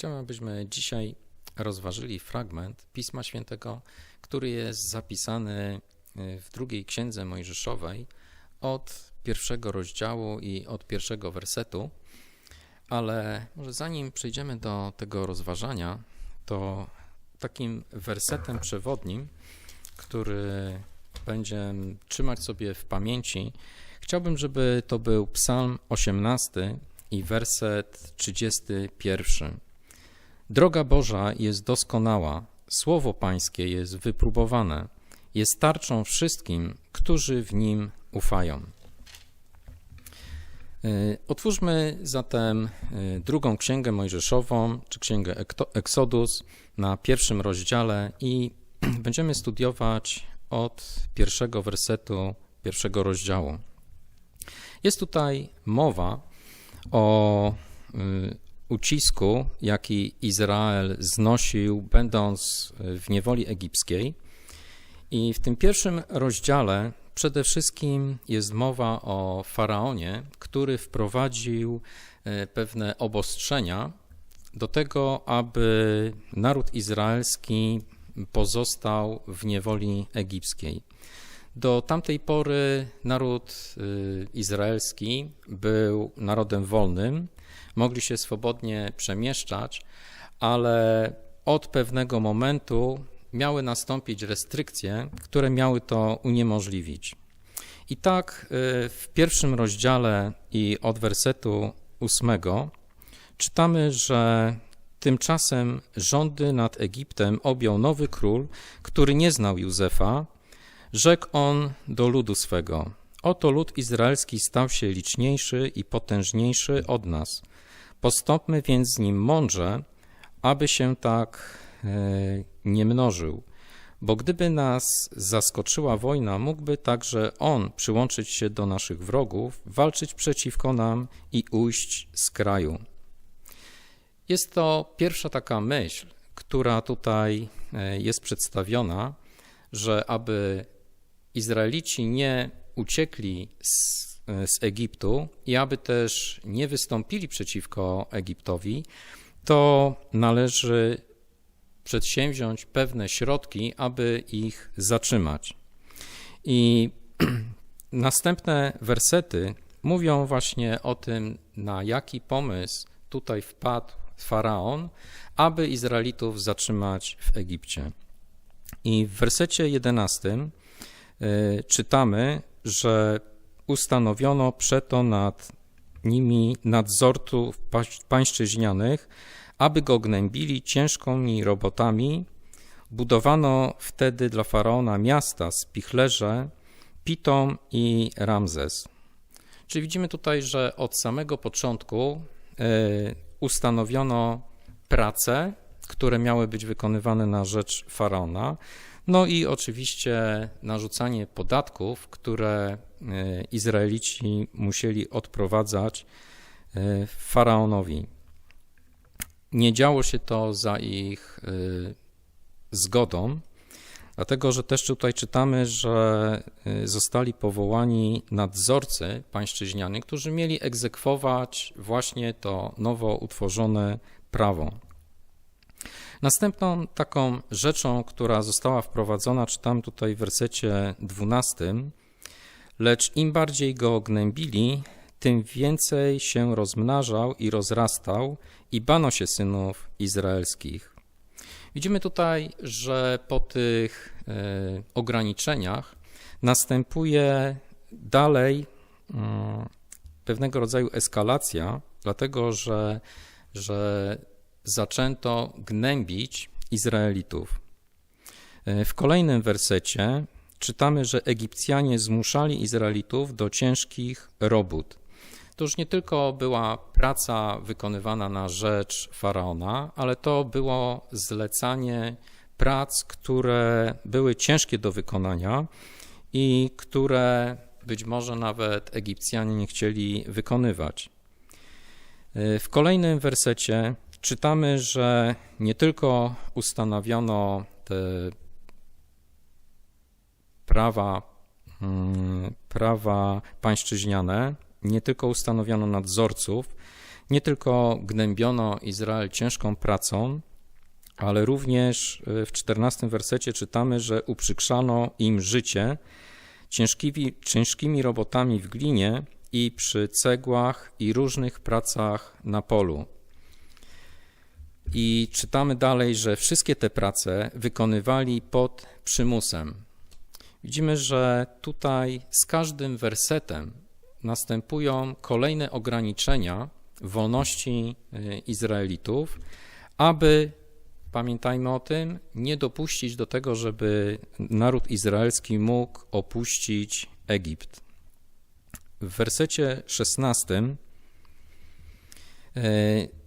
Chciałbym, abyśmy dzisiaj rozważyli fragment Pisma Świętego, który jest zapisany y, w drugiej księdze Mojżeszowej od pierwszego rozdziału i od pierwszego wersetu. Ale może zanim przejdziemy do tego rozważania, to takim wersetem przewodnim, który będzie trzymać sobie w pamięci, chciałbym, żeby to był Psalm 18 i werset 31. Droga Boża jest doskonała, słowo Pańskie jest wypróbowane, jest tarczą wszystkim, którzy w nim ufają. Y, otwórzmy zatem y, drugą księgę Mojżeszową, czy księgę Eksodus na pierwszym rozdziale i będziemy studiować od pierwszego wersetu pierwszego rozdziału. Jest tutaj mowa o y, ucisku, jaki Izrael znosił, będąc w niewoli egipskiej. I w tym pierwszym rozdziale przede wszystkim jest mowa o faraonie, który wprowadził e, pewne obostrzenia do tego, aby naród izraelski pozostał w niewoli egipskiej. Do tamtej pory naród y, izraelski był narodem wolnym, mogli się swobodnie przemieszczać, ale od pewnego momentu miały nastąpić restrykcje, które miały to uniemożliwić. I tak y, w pierwszym rozdziale i od wersetu ósmego czytamy, że tymczasem rządy nad Egiptem objął nowy król, który nie znał Józefa. Rzekł on do ludu swego: Oto lud izraelski stał się liczniejszy i potężniejszy od nas. Postąpmy więc z nim mądrze, aby się tak e, nie mnożył. Bo gdyby nas zaskoczyła wojna, mógłby także on przyłączyć się do naszych wrogów, walczyć przeciwko nam i ujść z kraju. Jest to pierwsza taka myśl, która tutaj e, jest przedstawiona, że aby Izraelici nie uciekli z z Egiptu i aby też nie wystąpili przeciwko Egiptowi, to należy przedsięwziąć pewne środki, aby ich zatrzymać. I następne wersety mówią właśnie o tym, na jaki pomysł tutaj wpadł faraon, aby Izraelitów zatrzymać w Egipcie. I w wersecie 11 y, czytamy, że ustanowiono przeto nad nimi nadzorców pańszczyźnianych, aby go gnębili ciężkimi robotami. Budowano wtedy dla faraona miasta spichlerze, Pitom i Ramzes. Czyli widzimy tutaj, że od samego początku e, ustanowiono prace, które miały być wykonywane na rzecz faraona. No i oczywiście narzucanie podatków, które e, Izraelici musieli odprowadzać e, faraonowi. Nie działo się to za ich e, zgodą, dlatego że też tutaj czytamy, że zostali powołani nadzorcy pańszczyźniany, którzy mieli egzekwować właśnie to nowo utworzone prawo. Następną taką rzeczą, która została wprowadzona, czytam tutaj w wersecie 12, lecz im bardziej go gnębili, tym więcej się rozmnażał i rozrastał i bano się synów izraelskich. Widzimy tutaj, że po tych e, ograniczeniach następuje dalej mm, pewnego rodzaju eskalacja, dlatego że, że zaczęto gnębić Izraelitów. E, w kolejnym wersecie czytamy, że Egipcjanie zmuszali Izraelitów do ciężkich robót. To już nie tylko była praca wykonywana na rzecz faraona, ale to było zlecanie prac, które były ciężkie do wykonania i które być może nawet Egipcjanie nie chcieli wykonywać. E, w kolejnym wersecie czytamy, że nie tylko ustanowiono te prawa, mm, prawa pańszczyźniane, nie tylko ustanowiono nadzorców, nie tylko gnębiono Izrael ciężką pracą, ale również y, w czternastym wersecie czytamy, że uprzykrzano im życie ciężkimi, ciężkimi robotami w glinie i przy cegłach i różnych pracach na polu. I czytamy dalej, że wszystkie te prace wykonywali pod przymusem. Widzimy, że tutaj z każdym wersetem następują kolejne ograniczenia wolności y, Izraelitów, aby, pamiętajmy o tym, nie dopuścić do tego, żeby naród izraelski mógł opuścić Egipt. W wersecie 16 y,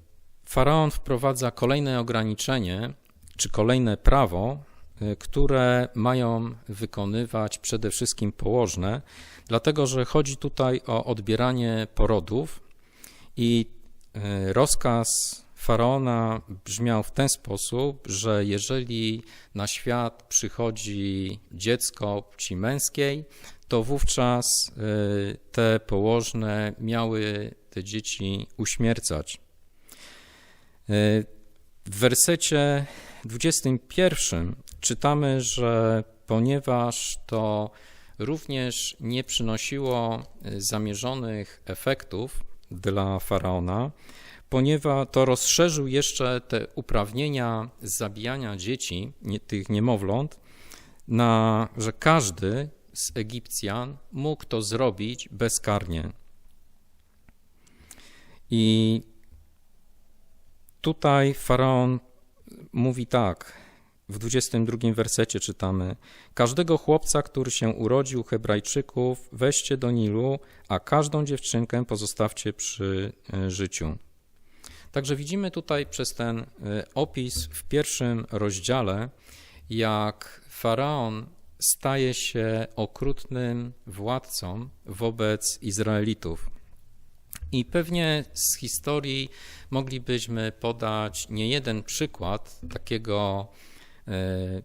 faraon wprowadza kolejne ograniczenie, czy kolejne prawo, y, które mają wykonywać przede wszystkim położne, dlatego że chodzi tutaj o odbieranie porodów i e, rozkaz faraona brzmiał w ten sposób, że jeżeli na świat przychodzi dziecko płci męskiej, to wówczas e, te położne miały te dzieci uśmiercać. W wersecie 21 czytamy, że ponieważ to również nie przynosiło zamierzonych efektów, dla faraona, ponieważ to rozszerzył jeszcze te uprawnienia zabijania dzieci, nie, tych niemowląt, na, że każdy z Egipcjan mógł to zrobić bezkarnie. I tutaj faraon mówi tak, w 22 wersecie czytamy: Każdego chłopca, który się urodził Hebrajczyków, weźcie do Nilu, a każdą dziewczynkę pozostawcie przy e, życiu. Także widzimy tutaj przez ten e, opis w pierwszym rozdziale, jak faraon staje się okrutnym władcą wobec Izraelitów. I pewnie z historii moglibyśmy podać nie jeden przykład takiego E,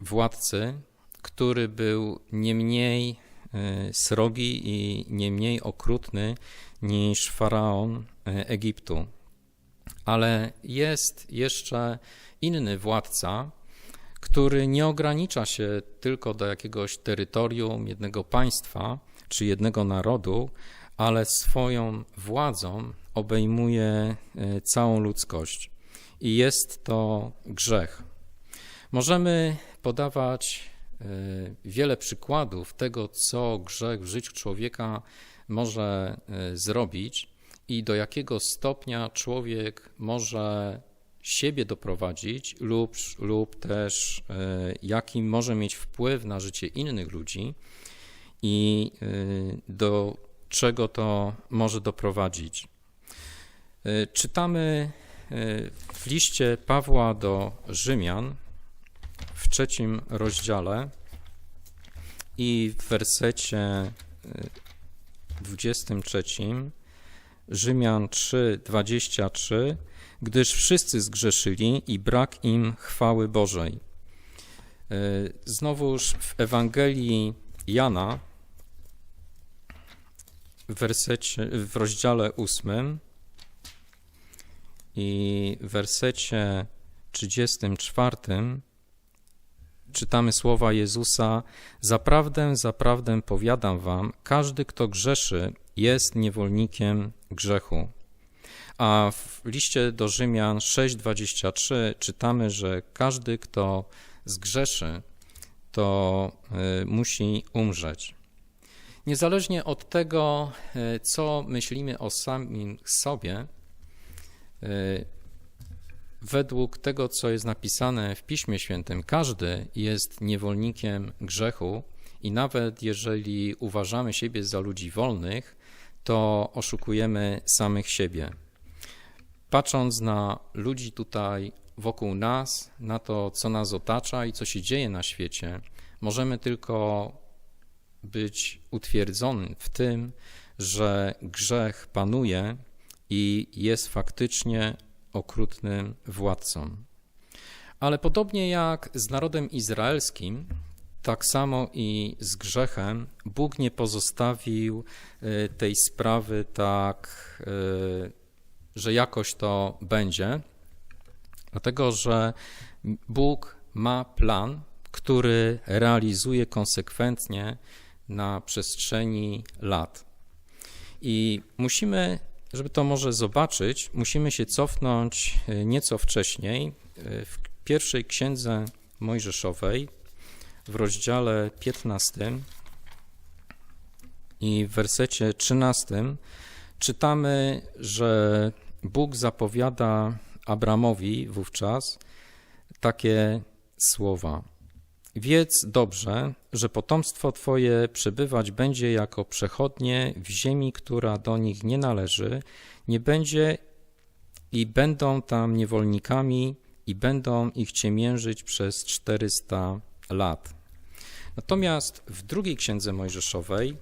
władcy, który był nie mniej e, srogi i nie mniej okrutny niż faraon e, Egiptu. Ale jest jeszcze inny władca, który nie ogranicza się tylko do jakiegoś terytorium, jednego państwa czy jednego narodu, ale swoją władzą obejmuje całą ludzkość. I jest to grzech. Możemy podawać e, wiele przykładów tego, co grzech w życiu człowieka może e, zrobić i do jakiego stopnia człowiek może siebie doprowadzić lub, lub też e, jaki może mieć wpływ na życie innych ludzi i do czego to może doprowadzić. Czytamy w liście Pawła do Rzymian, w trzecim rozdziale i w wersecie 23 y, Rzymian 3, 23 gdyż wszyscy zgrzeszyli i brak im chwały Bożej. Znowuż w Ewangelii Jana w, wersecie, w rozdziale 8 i w wersecie 34 czytamy słowa Jezusa: Zaprawdę, zaprawdę powiadam wam, każdy, kto grzeszy, jest niewolnikiem grzechu. A w liście do Rzymian 6:23 czytamy, że każdy, kto zgrzeszy, to y, musi umrzeć. Niezależnie od tego, y, co myślimy o samym sobie, y, według tego, co jest napisane w Piśmie Świętym, każdy jest niewolnikiem grzechu i nawet jeżeli uważamy siebie za ludzi wolnych, to oszukujemy samych siebie. Patrząc na ludzi tutaj wokół nas, na to, co nas otacza i co się dzieje na świecie, możemy tylko być utwierdzony w tym, że grzech panuje i jest faktycznie okrutnym władcą. Ale podobnie jak z narodem izraelskim, tak samo i z grzechem Bóg nie pozostawił e, tej sprawy tak e, że jakoś to będzie, dlatego że Bóg ma plan, który realizuje konsekwentnie na przestrzeni lat. I musimy, żeby to może zobaczyć, musimy się cofnąć e, nieco wcześniej, e, w pierwszej księdze Mojżeszowej, w rozdziale 15 i w wersecie 13 czytamy, że Bóg zapowiada Abramowi wówczas takie słowa. Wiedz dobrze, że potomstwo Twoje przebywać będzie jako przechodnie w ziemi, która do nich nie należy, nie będzie i będą tam niewolnikami i będą ich ciemiężyć przez 400 lat. Natomiast w drugiej księdze Mojżeszowej,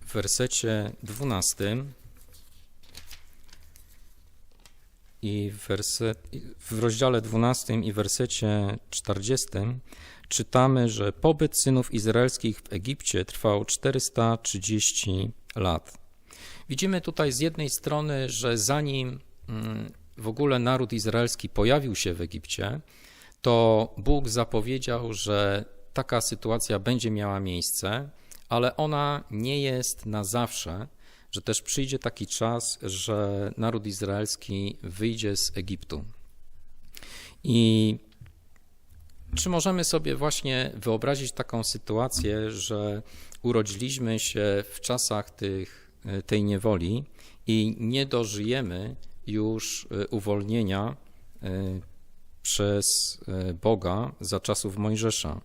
w wersecie 12 i w, werset, w rozdziale 12 i wersecie 40 czytamy, że pobyt synów izraelskich w Egipcie trwał 430 lat. Widzimy tutaj z jednej strony, że zanim mm, w ogóle naród izraelski pojawił się w Egipcie, to Bóg zapowiedział, że taka sytuacja będzie miała miejsce, ale ona nie jest na zawsze, że też przyjdzie taki czas, że naród izraelski wyjdzie z Egiptu. I czy możemy sobie właśnie wyobrazić taką sytuację, że urodziliśmy się w czasach tych, tej niewoli i nie dożyjemy już e, uwolnienia e, przez e, Boga za czasów Mojżesza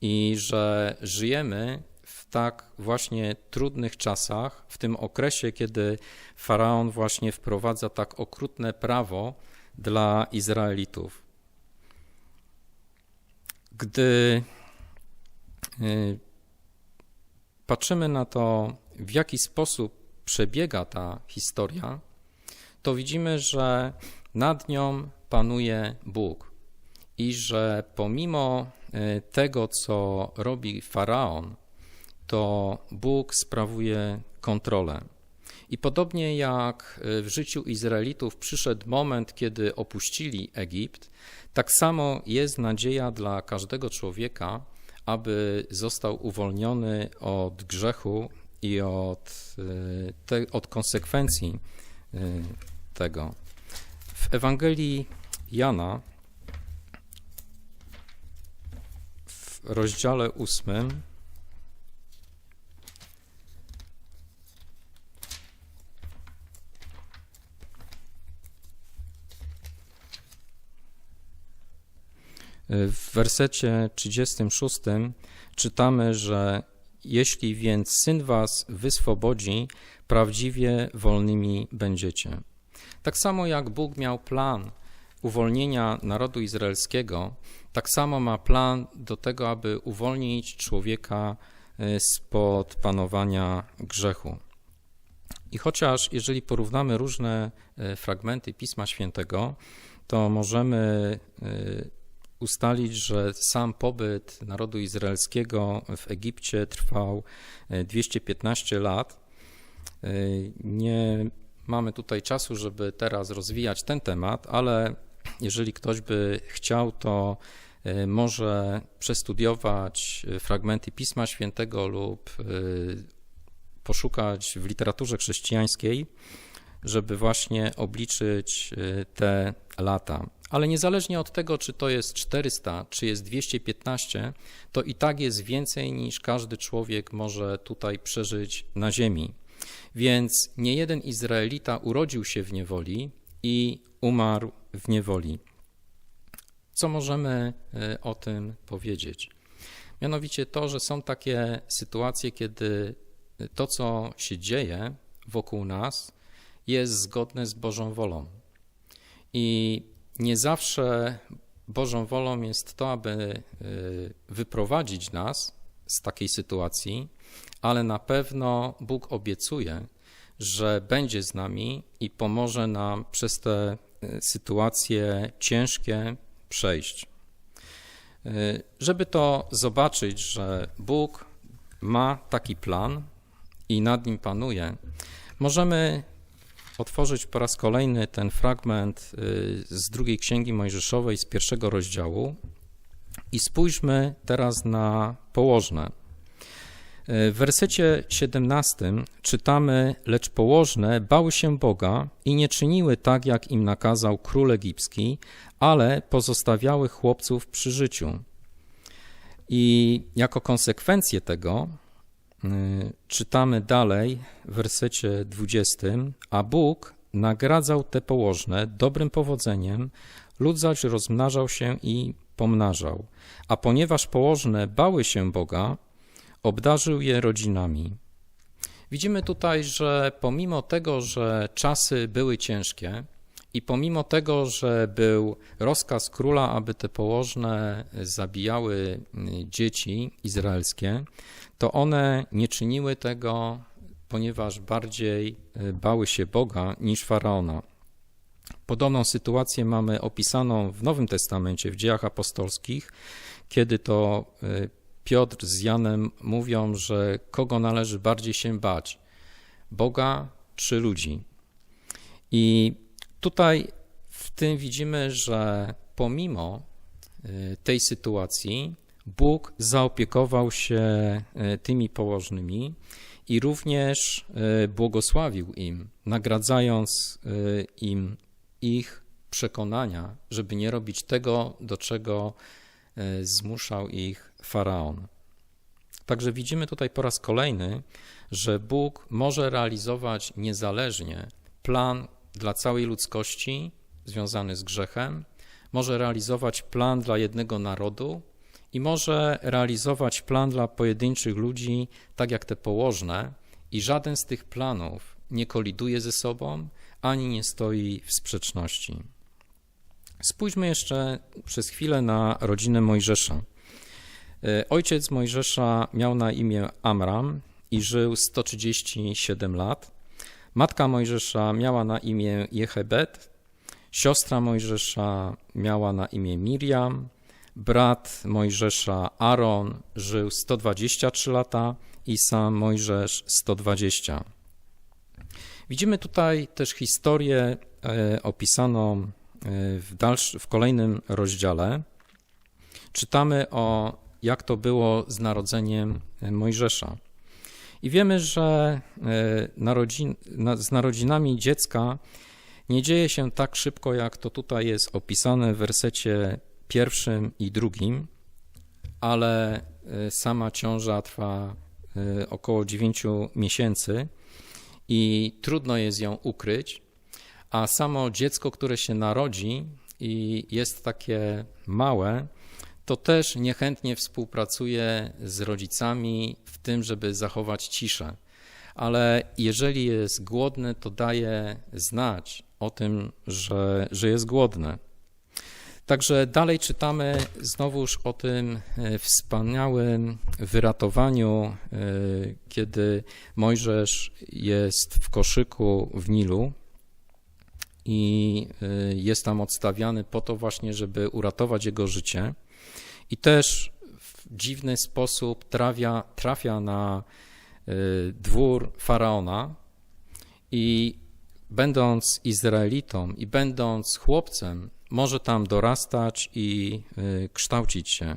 i że żyjemy w tak właśnie trudnych czasach, w tym okresie, kiedy faraon właśnie wprowadza tak okrutne prawo dla Izraelitów. Gdy patrzymy na to, w jaki sposób przebiega ta historia, to widzimy, że nad nią panuje Bóg i że pomimo e, tego, co robi faraon, to Bóg sprawuje kontrolę. I podobnie jak e, w życiu Izraelitów przyszedł moment, kiedy opuścili Egipt, tak samo jest nadzieja dla każdego człowieka, aby został uwolniony od grzechu i od, e, te, od konsekwencji tego. W Ewangelii Jana w rozdziale ósmym W wersecie 36 czytamy, że jeśli więc syn was wyswobodzi, prawdziwie wolnymi będziecie. Tak samo jak Bóg miał plan uwolnienia narodu izraelskiego, tak samo ma plan do tego, aby uwolnić człowieka e, spod panowania grzechu. I chociaż jeżeli porównamy różne e, fragmenty Pisma Świętego, to możemy ustalić, że sam pobyt narodu izraelskiego w Egipcie trwał 215 lat. Nie mamy tutaj czasu, żeby teraz rozwijać ten temat, ale jeżeli ktoś by chciał, to e, może przestudiować e, fragmenty Pisma Świętego lub e, poszukać w literaturze chrześcijańskiej, żeby właśnie obliczyć te lata. Ale niezależnie od tego, czy to jest 400, czy jest 215, to i tak jest więcej niż każdy człowiek może tutaj przeżyć na ziemi. Więc nie jeden Izraelita urodził się w niewoli i umarł w niewoli. Co możemy e, o tym powiedzieć? Mianowicie to, że są takie sytuacje, kiedy to, co się dzieje wokół nas, jest zgodne z Bożą wolą. I nie zawsze Bożą wolą jest to, aby e, wyprowadzić nas z takiej sytuacji, ale na pewno Bóg obiecuje, że będzie z nami i pomoże nam przez te e, sytuacje ciężkie przejść. E, żeby to zobaczyć, że Bóg ma taki plan i nad nim panuje, możemy otworzyć po raz kolejny ten fragment y, z drugiej księgi Mojżeszowej, z pierwszego rozdziału i spójrzmy teraz na położne. W wersecie 17 czytamy: Lecz położne bały się Boga i nie czyniły tak, jak im nakazał król egipski, ale pozostawiały chłopców przy życiu. I jako konsekwencję tego y, czytamy dalej w wersecie 20: A Bóg nagradzał te położne dobrym powodzeniem, lud zaś rozmnażał się i pomnażał. A ponieważ położne bały się Boga, obdarzył je rodzinami. Widzimy tutaj, że pomimo tego, że czasy były ciężkie i pomimo tego, że był rozkaz króla, aby te położne zabijały mm, dzieci izraelskie, to one nie czyniły tego, ponieważ bardziej e, bały się Boga niż faraona. Podobną sytuację mamy opisaną w Nowym Testamencie, w dziejach apostolskich, kiedy to e, Piotr z Janem mówią, że kogo należy bardziej się bać: Boga czy ludzi. I tutaj w tym widzimy, że pomimo y, tej sytuacji Bóg zaopiekował się y, tymi położnymi i również y, błogosławił im, nagradzając im ich przekonania, żeby nie robić tego, do czego zmuszał ich faraon. Także widzimy tutaj po raz kolejny, że Bóg może realizować niezależnie plan dla całej ludzkości związany z grzechem, może realizować plan dla jednego narodu i może realizować plan dla pojedynczych ludzi, tak jak te położne, i żaden z tych planów nie koliduje ze sobą ani nie stoi w sprzeczności. Spójrzmy jeszcze przez chwilę na rodzinę Mojżesza. E, ojciec Mojżesza miał na imię Amram i żył 137 lat. Matka Mojżesza miała na imię Jechebet, siostra Mojżesza miała na imię Miriam, brat Mojżesza Aaron żył 123 lata i sam Mojżesz 120. Widzimy tutaj też historię e, opisaną e, w, dalszy, w kolejnym rozdziale. Czytamy o jak to było z narodzeniem Mojżesza. I wiemy, że e, narodzin, z narodzinami dziecka nie dzieje się tak szybko, jak to tutaj jest opisane w wersecie pierwszym i drugim, ale e, sama ciąża trwa e, około 9 miesięcy i trudno jest ją ukryć, a samo dziecko, które się narodzi i jest takie małe, to też niechętnie współpracuje z rodzicami w tym, żeby zachować ciszę. Ale jeżeli jest głodny, to daje znać o tym, że, że jest głodny. Także dalej czytamy znowuż o tym e, wspaniałym wyratowaniu, e, kiedy Mojżesz jest w koszyku w Nilu i e, jest tam odstawiany po to właśnie, żeby uratować jego życie i też w dziwny sposób trafia, trafia na y, dwór faraona i będąc Izraelitą i będąc chłopcem, może tam dorastać i y, kształcić się.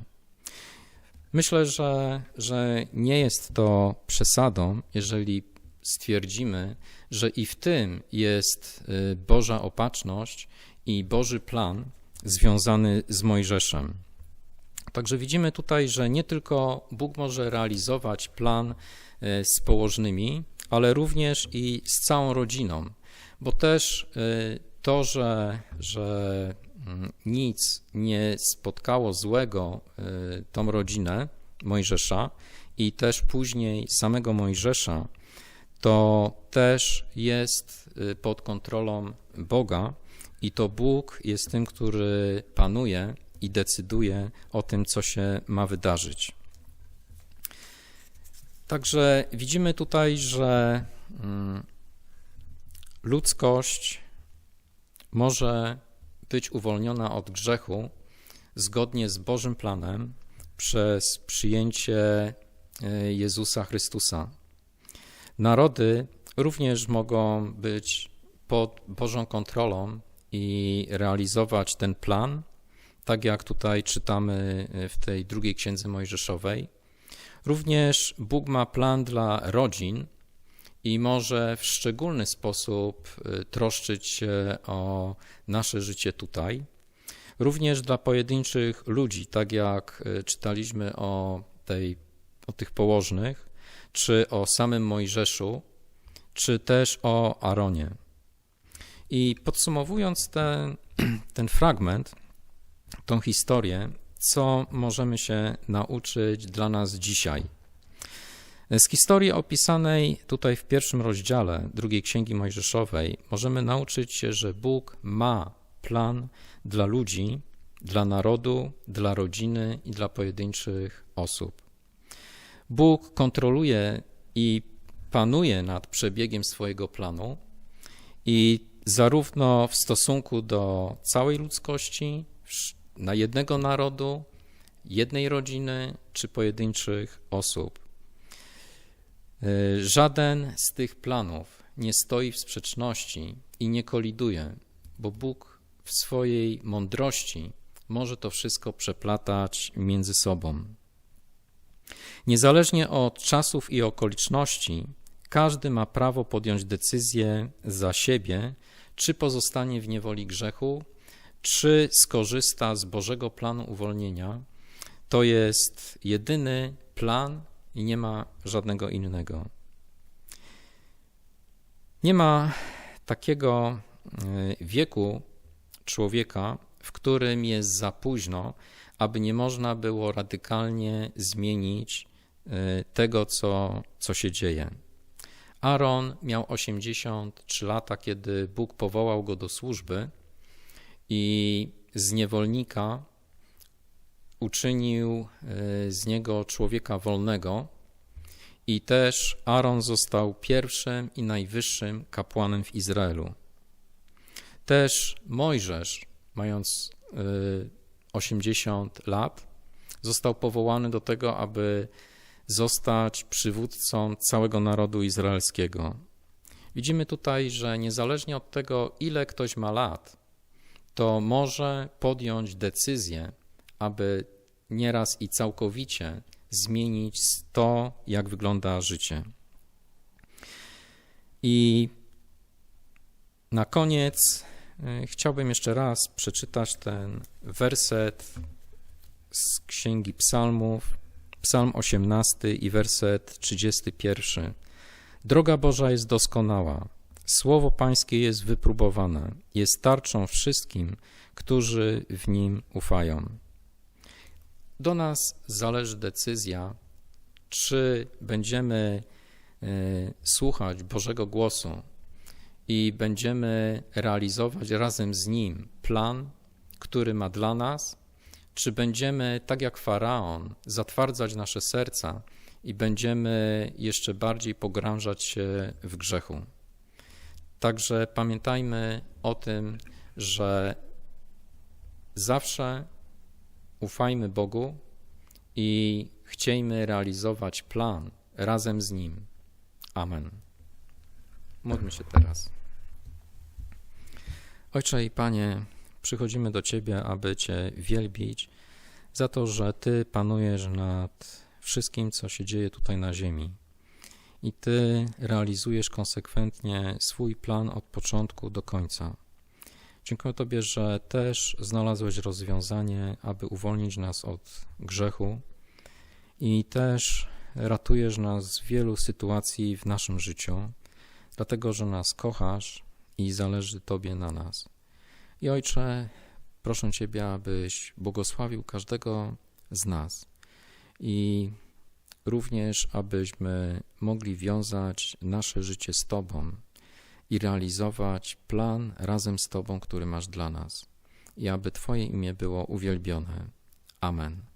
Myślę, że, że nie jest to przesadą, jeżeli stwierdzimy, że i w tym jest y, Boża opatrzność i Boży plan związany z Mojżeszem. Także widzimy tutaj, że nie tylko Bóg może realizować plan e, z położnymi, ale również i z całą rodziną, bo też e, to, że, że mm, nic nie spotkało złego tą rodzinę Mojżesza i też później samego Mojżesza, to też jest pod kontrolą Boga i to Bóg jest tym, który panuje i decyduje o tym, co się ma wydarzyć. Także widzimy tutaj, że mm, ludzkość może być uwolniona od grzechu zgodnie z Bożym planem przez przyjęcie e, Jezusa Chrystusa. Narody również mogą być pod Bożą kontrolą i realizować ten plan, tak jak tutaj czytamy w tej drugiej księdze Mojżeszowej. Również Bóg ma plan dla rodzin i może w szczególny sposób y, troszczyć się o nasze życie tutaj. Również dla pojedynczych ludzi, tak jak y, czytaliśmy o, tej, o tych położnych, czy o samym Mojżeszu, czy też o Aaronie. I podsumowując ten, ten fragment, tą historię, co możemy się nauczyć dla nas dzisiaj? Z historii opisanej tutaj w pierwszym rozdziale drugiej Księgi Mojżeszowej możemy nauczyć się, że Bóg ma plan dla ludzi, dla narodu, dla rodziny i dla pojedynczych osób. Bóg kontroluje i panuje nad przebiegiem swojego planu i zarówno w stosunku do całej ludzkości, na jednego narodu, jednej rodziny czy pojedynczych osób. E, żaden z tych planów nie stoi w sprzeczności i nie koliduje, bo Bóg w swojej mądrości może to wszystko przeplatać między sobą. Niezależnie od czasów i okoliczności, każdy ma prawo podjąć decyzję za siebie, czy pozostanie w niewoli grzechu, czy skorzysta z Bożego planu uwolnienia. To jest jedyny plan i nie ma żadnego innego. Nie ma takiego e, wieku człowieka, w którym jest za późno, aby nie można było radykalnie zmienić e, tego, co, co się dzieje. Aaron miał 83 lata, kiedy Bóg powołał go do służby i z niewolnika uczynił e, z niego człowieka wolnego i też Aaron został pierwszym i najwyższym kapłanem w Izraelu. Też Mojżesz, mając 80 e, lat, został powołany do tego, aby zostać przywódcą całego narodu izraelskiego. Widzimy tutaj, że niezależnie od tego, ile ktoś ma lat, to może podjąć decyzję, aby nieraz i całkowicie zmienić to, jak wygląda życie. I na koniec chciałbym jeszcze raz przeczytać ten werset z Księgi Psalmów, Psalm 18 i werset 31. Droga Boża jest doskonała, słowo Pańskie jest wypróbowane, jest tarczą wszystkim, którzy w nim ufają. Do nas zależy decyzja, czy będziemy e, słuchać Bożego głosu i będziemy realizować razem z Nim plan, który ma dla nas, czy będziemy, tak jak faraon, zatwardzać nasze serca i będziemy jeszcze bardziej pogrążać się w grzechu. Także pamiętajmy o tym, że zawsze ufajmy Bogu i chciejmy realizować plan razem z Nim. Amen. Módlmy się teraz. Ojcze i Panie, przychodzimy do Ciebie, aby Cię wielbić za to, że Ty panujesz nad wszystkim, co się dzieje tutaj na ziemi. I Ty realizujesz konsekwentnie swój plan od początku do końca. Dziękuję Tobie, że też znalazłeś rozwiązanie, aby uwolnić nas od grzechu i też ratujesz nas z wielu sytuacji w naszym życiu, dlatego że nas kochasz i zależy Tobie na nas. I Ojcze, proszę Ciebie, abyś błogosławił każdego z nas i również abyśmy mogli wiązać nasze życie z Tobą i realizować plan razem z Tobą, który masz dla nas, i aby Twoje imię było uwielbione. Amen.